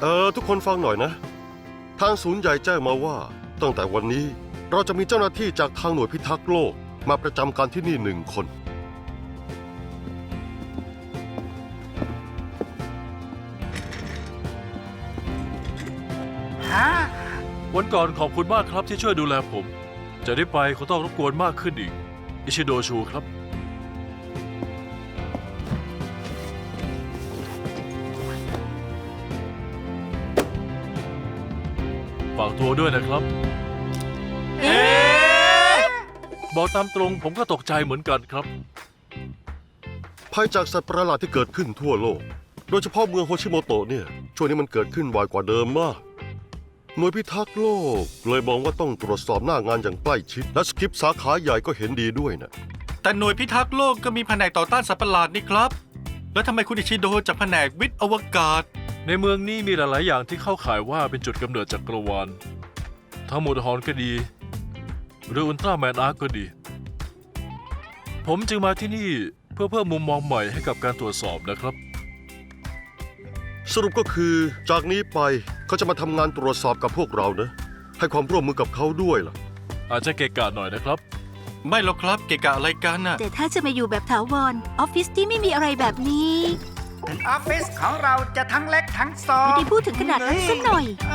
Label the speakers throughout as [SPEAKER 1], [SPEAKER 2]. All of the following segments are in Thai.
[SPEAKER 1] เออทุกคนฟังหน่อยนะ ทางศูนย์ใหญ่แจ้งมาว่า ตั้งแต่วันนี้เราจะมีเจ้าหน้าที่จากทางหน่วยพิทักษ์โลกมาประจำการที่นี่หนึ่งคน
[SPEAKER 2] ฮะ
[SPEAKER 3] วันก่อนขอบคุณมากครับที่ช่วยดูแลผม จะได้ไปคงต้องรบกวนมากขึ้นอีก อิชิโดชูครับ ตัวด้วยนะครับ
[SPEAKER 2] เอ๊ะ
[SPEAKER 3] บอกตามตรงผมก็ตกใจเหมือนกันครับ
[SPEAKER 1] ภัยจากสัตว์ประหลาดที่เกิดขึ้นทั่วโลก โดยเฉพาะเมืองโฮชิโมโตะเนี่ย ช่วงนี้มันเกิดขึ้นบ่อยกว่าเดิมมาก หน่วยพิทักษ์โลก เลยมองว่าต้องตรวจสอบหน้างานอย่างใกล้ชิด และสกิปสาขาใหญ่ก็เห็นดีด้วยนะ
[SPEAKER 2] แต่หน่วยพิทักษ์โลกก็มีแผนกต่อต้านสัตว์ประหลาดนี่ครับ แล้วทำไมคุณอิชิโดจากแผนกวิทย์อวกาศ
[SPEAKER 3] ในเมืองนี้มีหลาย ๆ อย่างที่เข้าข่ายว่าเป็นจุดกำเนิดจักรวาล ทั้งโมดฮอนก็ดี หรืออุลตร้าแมนอาร์คก็ดี ผมจึงมาที่นี่เพื่อเพิ่มมุมมองใหม่ให้กับการตรวจสอบนะครับ
[SPEAKER 1] สรุปก็คือจากนี้ไปเขาจะมาทำงานตรวจสอบกับพวกเรานะ ให้ความร่วมมือกับเขาด้วยล่ะ
[SPEAKER 3] อาจจะเกะกะหน่อยนะครับ
[SPEAKER 2] ไม่หรอกครับ เกะกะอะไรกันน่ะ
[SPEAKER 4] แต่ถ้าจะมาอยู่แบบถาวรออฟฟิศที่ไม่มีอะไรแบบนี้
[SPEAKER 5] ถึง ออฟฟิศของเราจะทั้งเล็กทั้งซอ
[SPEAKER 4] ไม่ได้พูดถึงขนาดนั้นสักหน่อย
[SPEAKER 5] อ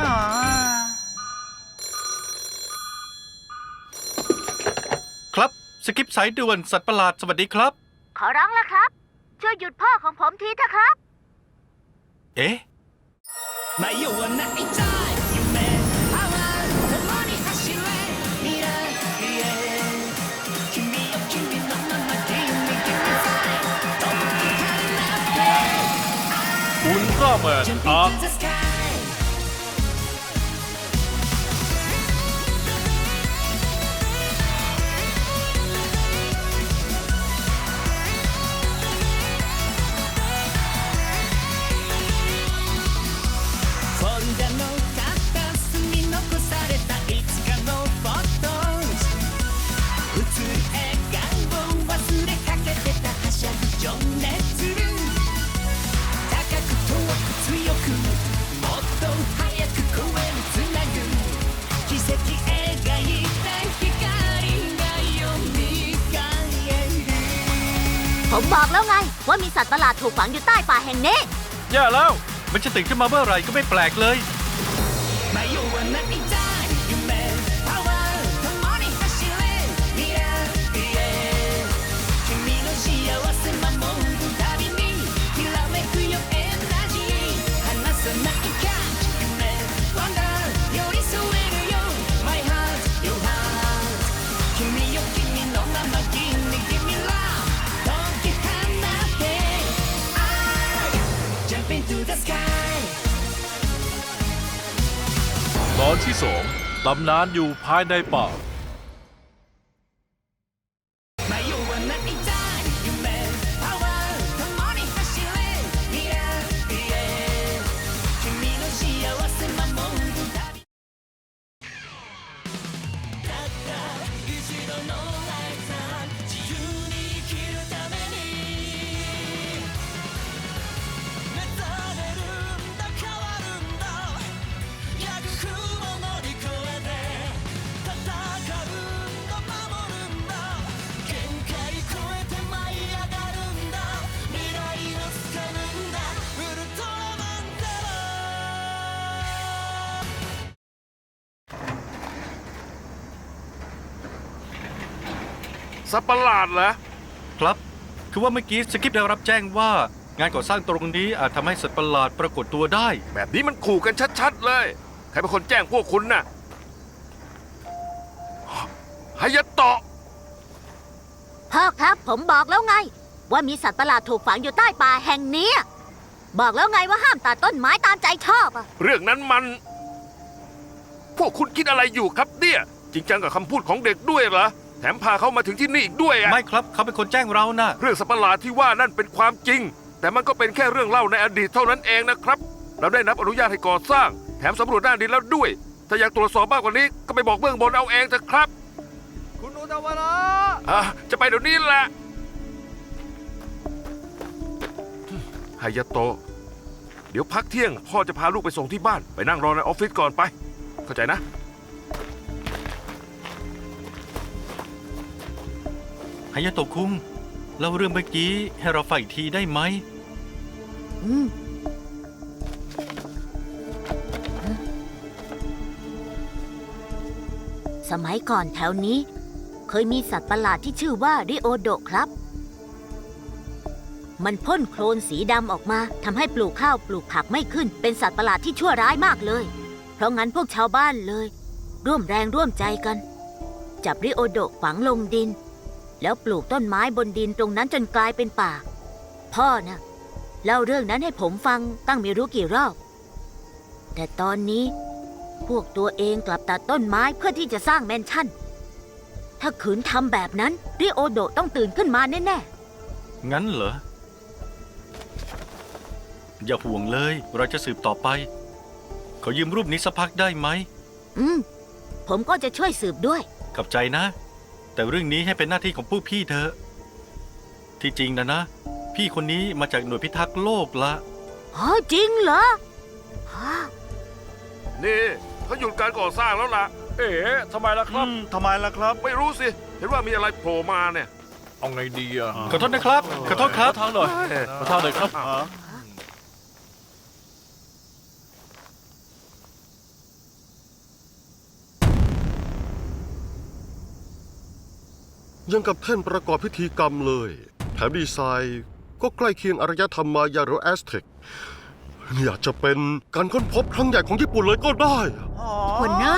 [SPEAKER 2] ครับ สกิปสายด่วนสัตว์ประหลาดสวัสดีครับ
[SPEAKER 4] ขอร้องละครับ ช่วยหยุดพ่อของผมทีเถอะครับ
[SPEAKER 2] เอ๊ะ
[SPEAKER 6] ไม่
[SPEAKER 3] อยู่วัไหนจ้า
[SPEAKER 4] อุล บอกแล้วไง ว่ามีสัตว์ประหลาดถูกฝังอยู่ใต้ป่าแห่งนี้
[SPEAKER 2] แย่แล้ว มันจะตื่นขึ้นมาเมื่อไหร่ก็ไม่แปลกเลย
[SPEAKER 3] ตอนที่สองตำนานอยู่ภายในป่า
[SPEAKER 7] สัตว์ประหลาดเหรอ
[SPEAKER 2] ครับ คือว่าเมื่อกี้สกิปได้รับแจ้งว่า งานก่อสร้างตรงนี้อาจทำให้สัตว์ประหลาดปรากฏตัวได้
[SPEAKER 7] แบบนี้มันขู่กันชัดๆเลย ใครเป็นคนแจ้งพวกคุณน่ะฮายาโตะ
[SPEAKER 4] พ่อครับผมบอกแล้วไง ว่ามีสัตว์ประหลาดถูกฝังอยู่ใต้ป่าแห่งนี้บอกแล้วไงว่าห้ามตัดต้นไม้ตามใจชอบอะ
[SPEAKER 7] เรื่องนั้นมัน พวกคุณคิดอะไรอยู่ครับเนี่ย จริงจังกับคำพูดของเด็กด้วยเหรอ แถมพาเขามาถึงที่นี่อีกด้วยอะ
[SPEAKER 2] ไม่ครับ เขาเป็นคนแจ้งเรานะ
[SPEAKER 7] เรื่องสัตว์ประหลาดที่ว่านั่นเป็นความจริง แต่มันก็เป็นแค่เรื่องเล่าในอดีตเท่านั้นเองนะครับ เราได้รับอนุญาตให้ก่อสร้าง แถมสำรวจหน้าดินแล้วด้วย ถ้าอยากตรวจสอบมากกว่านี้ก็ไปบอกเบื้องบนเอาเองเถอะครับ
[SPEAKER 2] คุณอุตวาระ
[SPEAKER 7] อะจะไปเดี๋ยวนี้แหละฮายาโตะ
[SPEAKER 8] เดี๋ยวพักเที่ยงพ่อจะพาลูกไปส่งที่บ้านไปนั่งรอในออฟฟิศก่อนไป เข้าใจนะ
[SPEAKER 2] ฮายาโตะคุงเล่าเรื่องเมื่อกี้ให้เราฟังอีกทีได้ไหม
[SPEAKER 4] อืมสมัยก่อนแถวนี้ เคยมีสัตว์ประหลาดที่ชื่อว่าริโอโดะครับ มันพ่นโคลนสีดำออกมาทำให้ปลูกข้าวปลูกผักไม่ขึ้น เป็นสัตว์ประหลาดที่ชั่วร้ายมากเลย เพราะงั้นพวกชาวบ้านเลย ร่วมแรงร่วมใจกัน จับริโอโดะฝังลงดิน แล้วปลูกต้นไม้บนดินตรงนั้นจนกลายเป็นป่า พ่อนะเล่าเรื่องนั้นให้ผมฟังตั้งไม่รู้กี่รอบ แต่ตอนนี้ พวกตัวเองกลับตัดต้นไม้เพื่อที่จะสร้างแมนชั่น ถ้าขืนทำแบบนั้นริโอโดะต้องตื่นขึ้นมาแน่
[SPEAKER 2] งั้นเหรอ อย่าห่วงเลย เราจะสืบต่อไป ขอยืมรูปนี้สักพักได้ไหม
[SPEAKER 4] ๆ อืม ผมก็จะช่วยสืบด้วย
[SPEAKER 2] ขอบใจนะ แต่เรื่องนี้ให้เป็นหน้าที่ของผู้พี่เถอะที่จริงนะนะ พี่คนนี้มาจากหน่วยพิทักษ์โลกละ
[SPEAKER 4] อ๋อจริงเหรอฮะ
[SPEAKER 8] นี่เขาหยุดการก่อสร้างแล้วล่ะ
[SPEAKER 9] เอ๋ทำไมล่ะครับ
[SPEAKER 10] ทำไมล่ะครับ
[SPEAKER 8] ไม่รู้สิ เห็นว่ามีอะไรโผล่มาเนี่ย
[SPEAKER 9] เอาไงดีอะ
[SPEAKER 2] ขอโทษนะครับ ขอโทษครับ
[SPEAKER 9] ขอทางหน่อย ขอทางหน่อยครับ
[SPEAKER 1] ยังกับแท่นประกอบพิธีกรรมเลย แถมดีไซน์ก็ใกล้เคียงอารยธรรมมายาหรือแอสเท็กอยากจะเป็นการค้นพบครั้งใหญ่ของญี่ปุ่นเลยก็ได้
[SPEAKER 4] หัวหน้า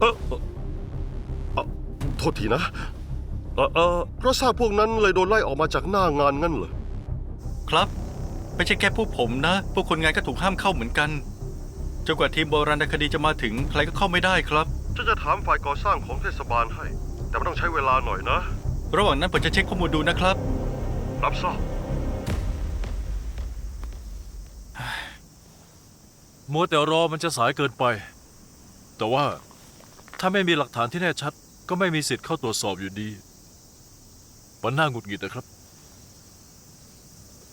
[SPEAKER 1] เออเอ่อเอ่อโทษทีนะ เออเออเพราะทราบพวกนั้นเลยโดนไล่ออกมาจากหน้างานงั้นเหรอ
[SPEAKER 2] ครับ ไม่ใช่แค่พวกผมนะ พวกคนงานก็ถูกห้ามเข้าเหมือนกันจนกว่าทีมโบราณคดีจะมาถึงใครก็เข้าไม่ได้ครับ
[SPEAKER 1] จะจะถามฝ่ายก่อสร้างของเทศบาลให้ แต่มันต้องใช้เวลาหน่อยนะ
[SPEAKER 2] ระหว่างนั้นผมจะเช็คข้อมูลดูนะครับ
[SPEAKER 1] รับทราบ
[SPEAKER 9] มัวแต่รอมันจะสายเกินไป แต่ว่าถ้าไม่มีหลักฐานที่แน่ชัด ก็ไม่มีสิทธิ์เข้าตรวจสอบอยู่ดี มันน่าหงุดหงิดนะครับ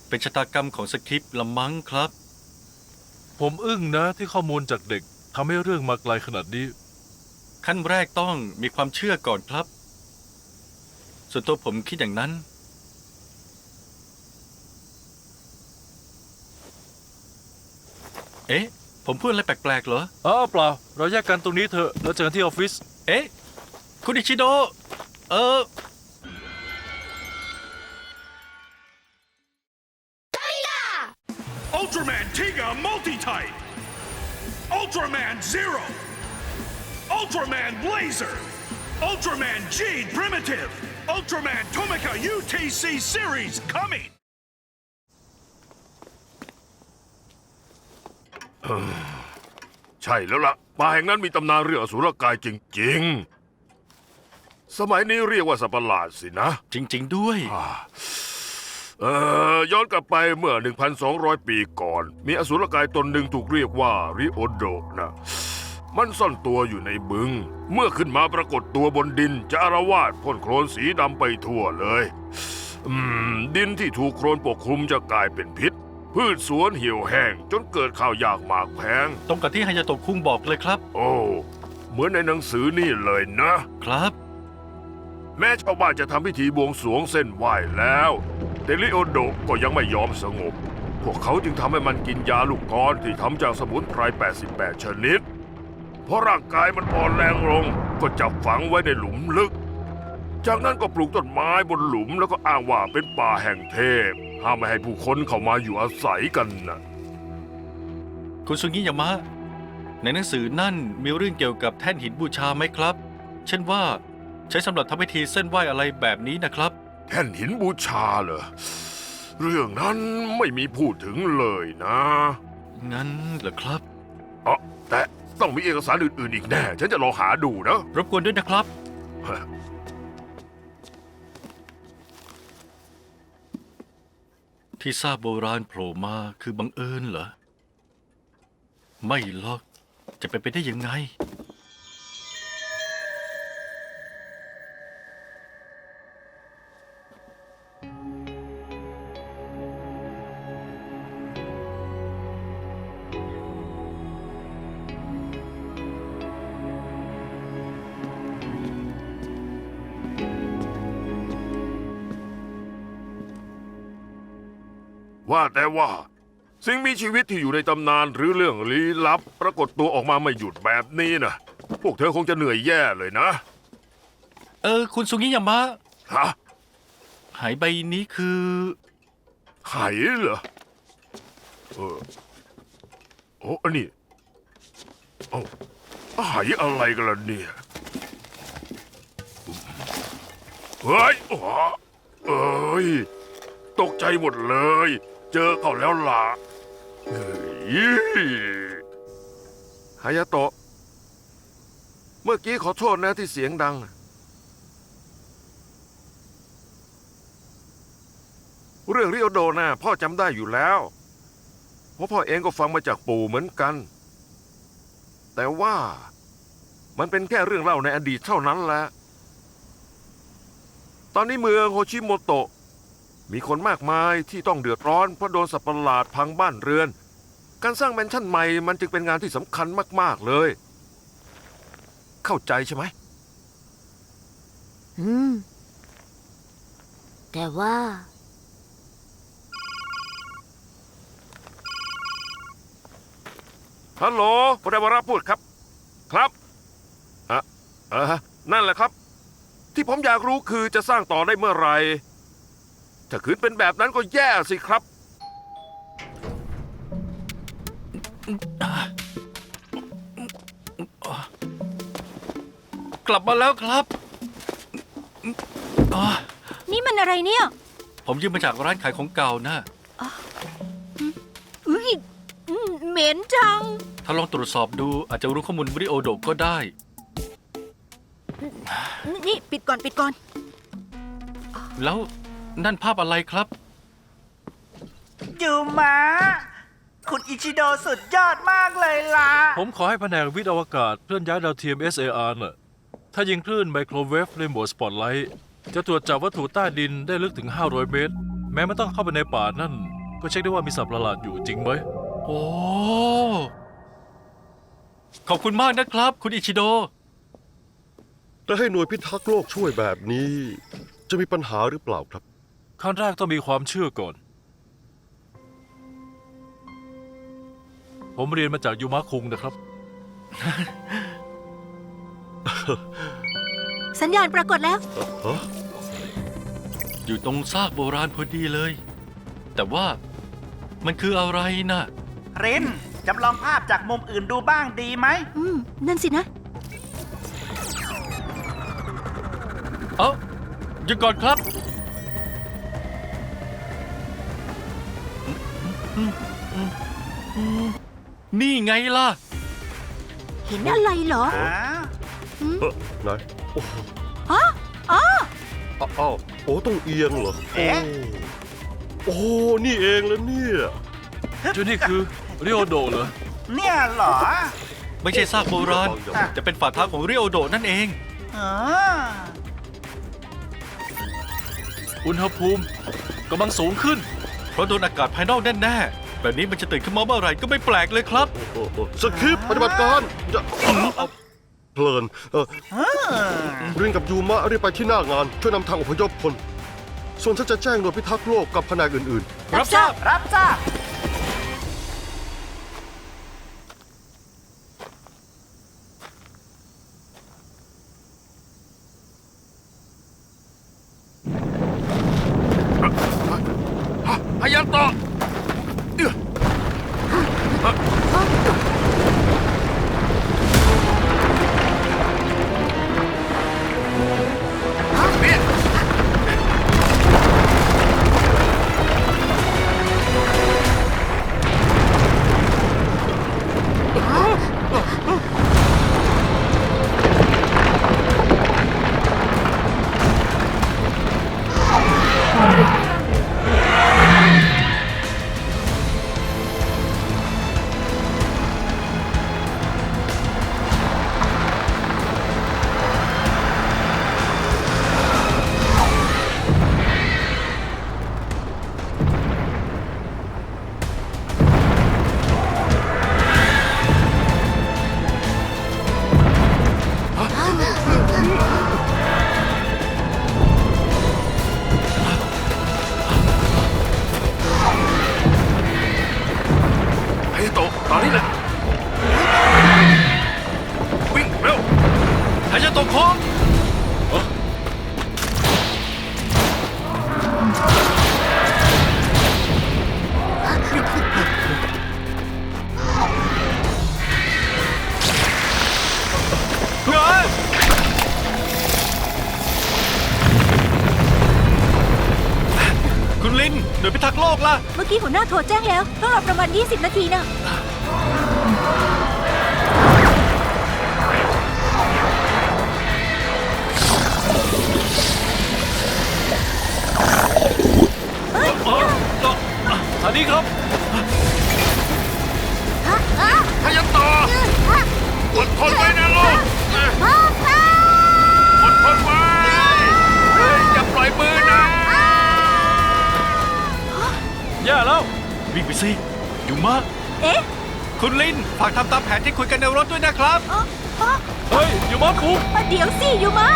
[SPEAKER 2] เป็นชะตากรรมของสคริปต์ละมั้งครับ
[SPEAKER 9] ผมอึ้งนะที่ข้อมูลจากเด็กทำให้เรื่องมาไกลขนาดนี้
[SPEAKER 2] ขั้นแรกต้องมีความเชื่อก่อนครับ ส่วนตัวผมคิดอย่างนั้น เอ๊ะ ผมพูดอะไรแปลกๆเหรอ
[SPEAKER 9] อ้าวเปล่า เราแยกกันตรงนี้เถอะ แล้วเจอกันที่ออฟฟิศ
[SPEAKER 2] เอ๊ะ คุณอิชิโดะเออ
[SPEAKER 10] Ultraman Tiga Multi-Type! Ultraman Zero! Ultraman Blazer! Ultraman Jade Primitive! Ultraman Tomica UTC Series coming!
[SPEAKER 8] ใช่แล้วล่ะป่าแห่งนั้นมีตำนานเรื่องอสุรกายจริง ๆ สมัยนี้เรียกว่าสัตว์ประหลาดสินะ
[SPEAKER 2] จริง ๆ ด้วย
[SPEAKER 8] เอ่อย้อนกลับไปเมื่อ 1,200 ปีก่อน มีอสุรกายตนหนึ่งถูกเรียกว่าริโอโดะนะ มันซ่อนตัวอยู่ในบึง เมื่อขึ้นมาปรากฏตัวบนดินจะอารวาสพ่นโคลนสีดำไปทั่วเลยอืมดินที่ถูกโคลนปกคลุมจะกลายเป็นพิษ พืชสวนเหี่ยวแห้งจนเกิดข้าวยากหมากแพง
[SPEAKER 2] ตรงกับที่ฮายาโตะคุงบอกเลยครับ
[SPEAKER 8] โอ้ เหมือนในหนังสือนี่เลยนะ
[SPEAKER 2] ครับ
[SPEAKER 8] แม้ชาวบ้านจะทำพิธีบวงสรวงเส้นไหว้แล้วแต่ลิโอโดะก็ยังไม่ยอมสงบ พวกเขาจึงทำให้มันกินยาลูกกรที่ทำจากสมุนไพร 88 ชนิด เพราะร่างกายมันอ่อนแรงลงก็จับฝังไว้ในหลุมลึก จากนั้นก็ปลูกต้นไม้บนหลุมแล้วก็อ้างว่าเป็นป่าแห่งเทพ ห้ามไม่ให้ผู้คนเข้ามาอยู่อาศัยกันนะ
[SPEAKER 2] คุณซุงิยามะ ในหนังสือนั่นมีเรื่องเกี่ยวกับแท่นหินบูชาไหมครับ เช่นว่าใช้สำหรับทำพิธีเส้นไหว้อะไรแบบนี้นะครับ
[SPEAKER 8] แท่นหินบูชาเหรอ เรื่องนั้นไม่มีพูดถึงเลยนะ
[SPEAKER 2] งั้นเหรอครับ
[SPEAKER 8] เอ๋อแต่ ต้องมีเอกสารอื่นๆอีกแน่ ฉันจะลองหาดูนะ
[SPEAKER 2] รบกวนด้วยนะครับ ที่ทราบโบราณโผล่มาคือบังเอิญเหรอ ไม่หรอก จะเป็นไปได้ยังไง
[SPEAKER 7] ว่าแต่ว่า สิ่งมีชีวิตที่อยู่ในตำนานหรือเรื่องลี้ลับ ปรากฏตัวออกมาไม่หยุดแบบนี้นะพวกเธอคงจะเหนื่อยแย่เลยนะ
[SPEAKER 2] เออ คุณซุงิยามะ
[SPEAKER 7] ฮะ
[SPEAKER 2] หายใบนี้คือ
[SPEAKER 7] ไข่เหรอเออโอ้อันนี้โอ้ไข่อะไรกันล่ะเนี่ยเฮ้ยอ๋อเอ้ย ตกใจหมดเลย เจอเขาแล้วล่ะเฮ้ยฮายาโตะ เมื่อกี้ขอโทษนะที่เสียงดัง เรื่องริโอโดนะพ่อจำได้อยู่แล้ว เพราะพ่อเองก็ฟังมาจากปู่เหมือนกัน แต่ว่ามันเป็นแค่เรื่องเล่าในอดีตเท่านั้นแหละ ตอนนี้เมืองโฮชิโมโตะ มีคนมากมายที่ต้องเดือดร้อนเพราะโดนสัตว์ประหลาดพังบ้านเรือน การสร้างแมนชั่นใหม่มันจึงเป็นงานที่สำคัญมาก ๆ เลย เข้าใจใช่ไหม
[SPEAKER 4] อืม แต่ว่า
[SPEAKER 7] ฮัลโหลพระวราพูดครับ ครับอะเออนั่นแหละครับ ที่ผมอยากรู้คือจะสร้างต่อได้เมื่อไหร่ ถ้าคืนเป็นแบบนั้นก็แย่สิครับ
[SPEAKER 2] กลับมาแล้วครับอ่า
[SPEAKER 11] นี่มันอะไรเนี่ย
[SPEAKER 2] ผมยืมมาจากร้านขายของเก่านะ
[SPEAKER 11] อุ้ยอืมเหม็นจัง
[SPEAKER 2] ถ้าลองตรวจสอบดูอาจจะรู้ข้อมูลบริโอโดก็ได้
[SPEAKER 11] นี่ปิดก่อนปิดก่อน
[SPEAKER 2] แล้ว นั่นภาพอะไรครับ
[SPEAKER 5] ยูมะคุณอิชิโดสุดยอดมากเลยล่ะ
[SPEAKER 12] ผมขอให้แผนกวิทย์อวกาศเคลื่อนย้ายดาวเทียม SAR น่ะ ถ้ายิงคลื่นไมโครเวฟในโหมดสปอตไลท์จะตรวจจับวัตถุใต้ดินได้ลึกถึง 500 เมตร แม้ไม่ต้องเข้าไปในป่านั่น ก็เช็คได้ว่ามีสัตว์ประหลาดอยู่จริงไหม
[SPEAKER 2] โอ้ ขอบคุณมากนะครับ คุณอิชิโด
[SPEAKER 1] แต่ให้หน่วยพิทักษ์โลกช่วยแบบนี้ จะมีปัญหาหรือเปล่าครับ
[SPEAKER 12] ขั้นแรกต้องมีความเชื่อก่อน ผมเรียนมาจากยูมะคุงนะครับ
[SPEAKER 11] สัญญาณปรากฏแล้ว
[SPEAKER 1] ฮะ
[SPEAKER 2] อยู่ตรงซากโบราณพอดีเลย แต่ว่ามันคืออะไรนะ
[SPEAKER 5] รินจำลองภาพจากมุมอื่นดูบ้างดีไหม
[SPEAKER 11] อืม นั่นสินะ
[SPEAKER 2] เอ้าหยุดก่อนครับ นี่ไงล่ะ
[SPEAKER 11] เห็นอะไรเหรอ
[SPEAKER 5] อ่า
[SPEAKER 1] เออไหนโอ้โห
[SPEAKER 11] ฮะอ๋อ
[SPEAKER 1] อ้าวอ้าวโอ้ต้องเอียงเหรอ
[SPEAKER 5] เอ๊ะ
[SPEAKER 1] โอ้โอ้นี่เองแล้วเนี่ย
[SPEAKER 12] เจ้านี่คือริโอโดเหรอ
[SPEAKER 5] เนี่ยเหรอ
[SPEAKER 2] ไม่ใช่ซากโบราณ จะเป็นฝ่าเท้าของริโอโดนั่นเอง
[SPEAKER 5] อ๋อ
[SPEAKER 12] อุณหภูมิกำลังสูงขึ้น
[SPEAKER 2] เพราะโดนอากาศภายนอกแน่ๆแบบนี้มันจะตื่นขึ้นมาเมื่อไหร่ก็ไม่แปลกเลยครับ
[SPEAKER 1] โอ้โหสคริปต์ปฏิบัติการจะเอาเพลินเออเรียนกับยูมะรีบไปที่หน้างาน ช่วยนำทางอพยพคน ส่วนฉันจะแจ้งหน่วยพิทักษ์โลกกับแผนกอื่นๆ
[SPEAKER 2] รับทราบ
[SPEAKER 5] รับทราบ
[SPEAKER 2] ที่
[SPEAKER 7] หัวหน้าโทรแจ้งแล้ว ต้องรอประมาณ 20 นาทีนะ
[SPEAKER 2] สิยูมะ
[SPEAKER 7] เอ๊ะ
[SPEAKER 2] คุณลินฝากทำตามแผนที่คุยกันในรถด้วยนะครับ
[SPEAKER 7] อ๋ออ๋อ
[SPEAKER 9] เฮ้ยอยู่มาคุก
[SPEAKER 7] เดี๋ยวสิยูมะ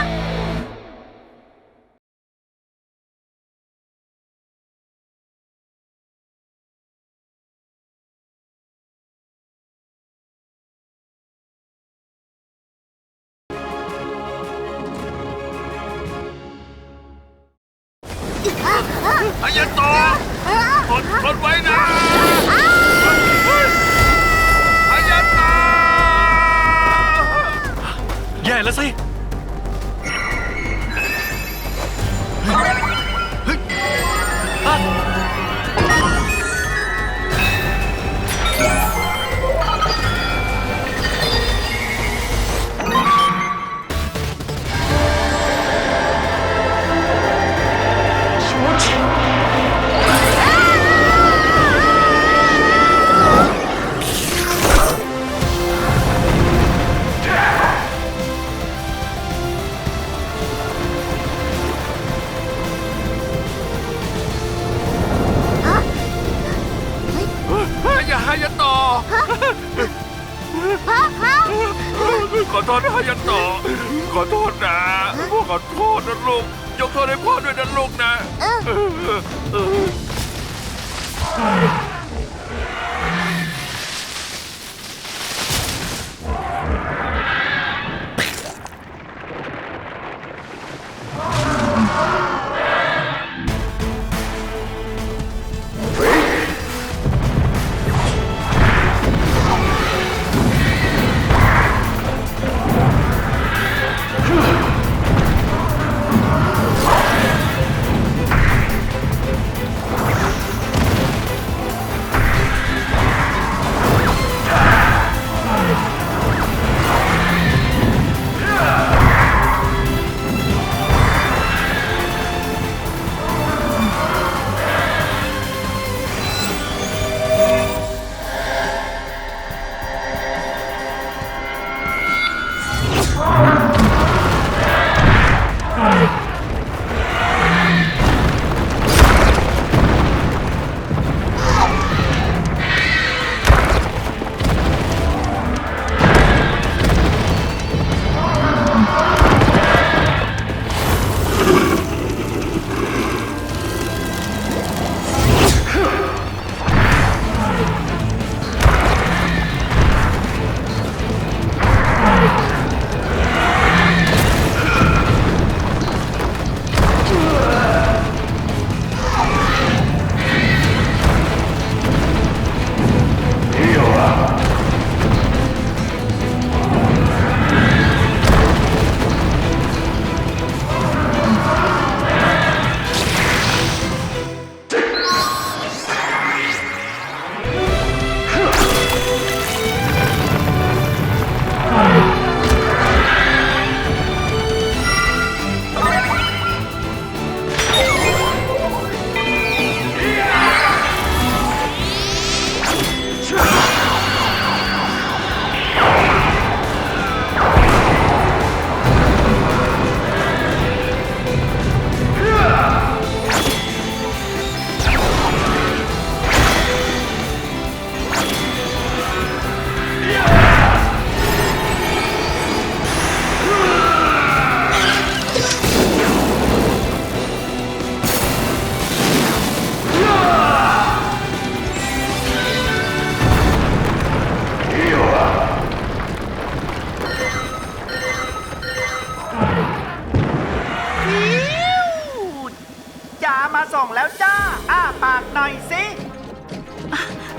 [SPEAKER 2] ส่
[SPEAKER 5] งแล้วจ้า อ้าปากหน่อยสิ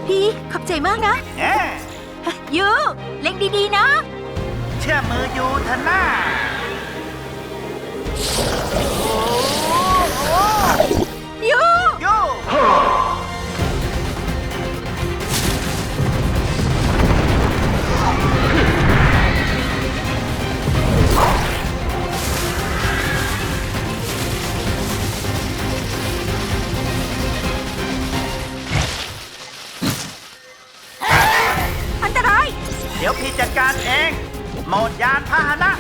[SPEAKER 7] พี่ขอบใจมากนะ
[SPEAKER 5] เอ๊ะ
[SPEAKER 7] ยูเล็งดีๆนะ
[SPEAKER 5] เชื่อมืออยู่เถอะหน้า
[SPEAKER 7] ยู
[SPEAKER 5] ยู ดี๋ยวพี่จัดการเอง โหมดยานพาหนะ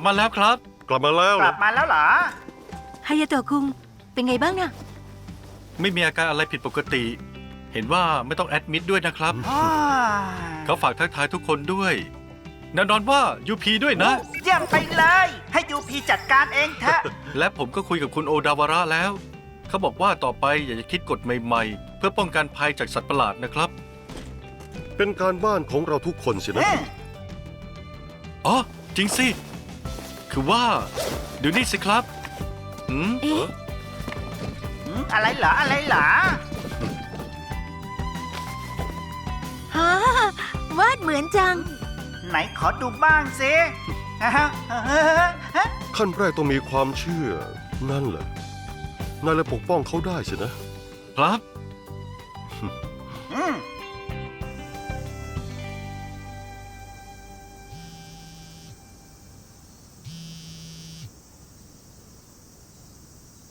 [SPEAKER 5] บมา
[SPEAKER 2] แล้วครับ
[SPEAKER 1] กลับมาแล้ว
[SPEAKER 5] ก
[SPEAKER 1] เหร
[SPEAKER 5] ลั
[SPEAKER 1] อบ
[SPEAKER 5] มาแล้วเหรอ
[SPEAKER 11] ฮายาโตะคุง เป็นไงบ้างนะ
[SPEAKER 2] ไม่มีอาการอะไรผิดปกติ เห็นว่าไม่ต้องแอดมิดด้วยนะครับ เขาฝากทักทายทุกคนด้วยแน่นอนว่ายูพีด้วยนะ
[SPEAKER 5] เยี่ยมไปเลย ให้ยูพีจัดการเองเถอะ
[SPEAKER 2] และผมก็คุยกับคุณโอดาวาระแล้ว เขาบอกว่าต่อไปอยากจะคิดกฎใหม่ๆ เพื่อป้องกันภัยจากสัตว์ประหลาดนะครับ
[SPEAKER 1] เป็นการบ้านของเราทุกคนสินะ
[SPEAKER 2] อ๋อ จริงสิ คือว่าดูนี่สิครับหืม
[SPEAKER 11] เอ๊ะ
[SPEAKER 5] หืมอะไรเหรออะไรเหรอ
[SPEAKER 11] ฮะวาดเหมือนจัง
[SPEAKER 5] ไหนขอดูบ้างสิ
[SPEAKER 1] ขั้นแรกต้องมีความเชื่อ นั่นแหละนายเลยปกป้องเขาได้สินะ
[SPEAKER 2] ครับ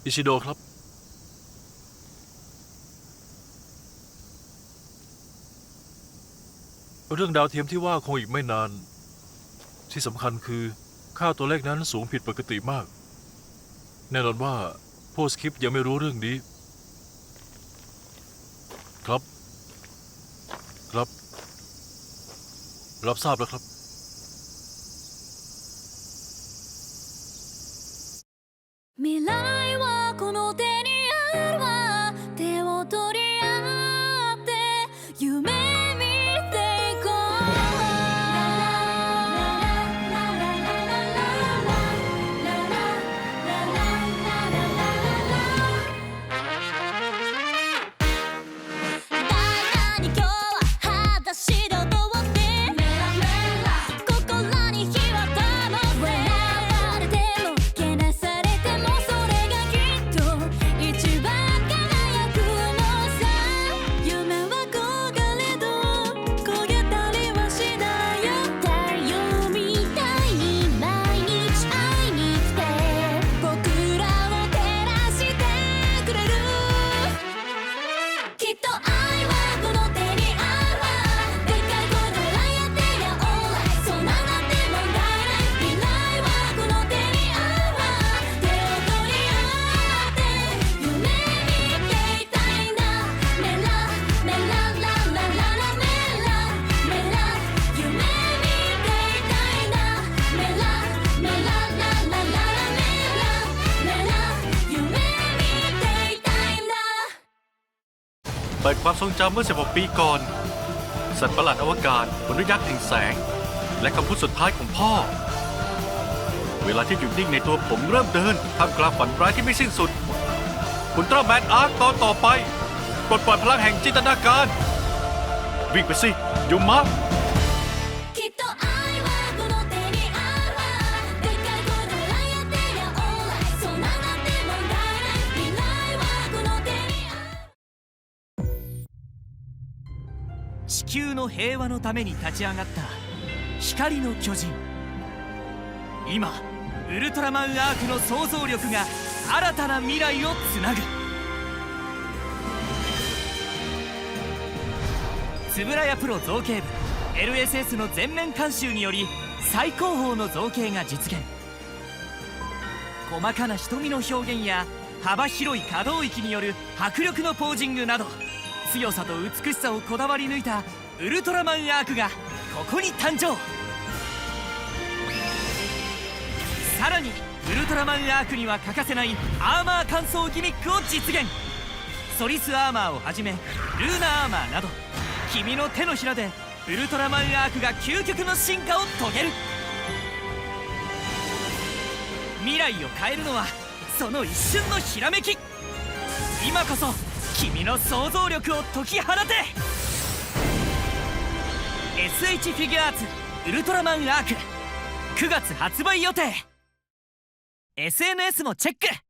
[SPEAKER 5] อิ
[SPEAKER 12] ชิโดครับ เรื่องดาวเทียมที่ว่าคงอีกไม่นาน ที่สำคัญคือค่าตัวเลขนั้นสูงผิดปกติมาก แน่นอนว่าพวกสคริปยังไม่รู้เรื่องนี้ ครับ ครับ รับทราบแล้วครับ
[SPEAKER 2] ทรงจำเมื่อ16ปีก่อน สัตว์ประหลาดอวกาศมนุษย์ยักษ์แห่งแสง และคำพูดสุดท้ายของพ่อ เวลาที่หยุดนิ่งในตัวผมเริ่มเดินท่ามกลางฝันร้ายที่ไม่สิ้นสุดอุลตร้าแมนอาร์คตอนต่อไปปลดปล่อยพลังแห่งจินตนาการ วิ่งไปสิยูมะ
[SPEAKER 3] き
[SPEAKER 13] 球の平和のために立ち上がった光の巨人。今ウルトラマンアークの想像力が新たな未来をつなぐ。円谷プロ造形部 LSS の全面監修により最高峰の造形が実現。細かな瞳の表現や幅広い可動域による迫力のポージングなど強さと美しさをこだわり抜いたウルトラマンアークがここに誕生。さらにウルトラマンアークには欠かせないアーマー乾燥ギミックを実現。ソリスアーマーをはじめルーナアーマーなど君の手のひらでウルトラマンアークが究極の進化を遂げる。未来を変えるのはその一瞬のひらめき。今こそ君の想像力を解き放て。SH フィギュアーツウルトラマンアーク9月発売予定。SNS もチェック。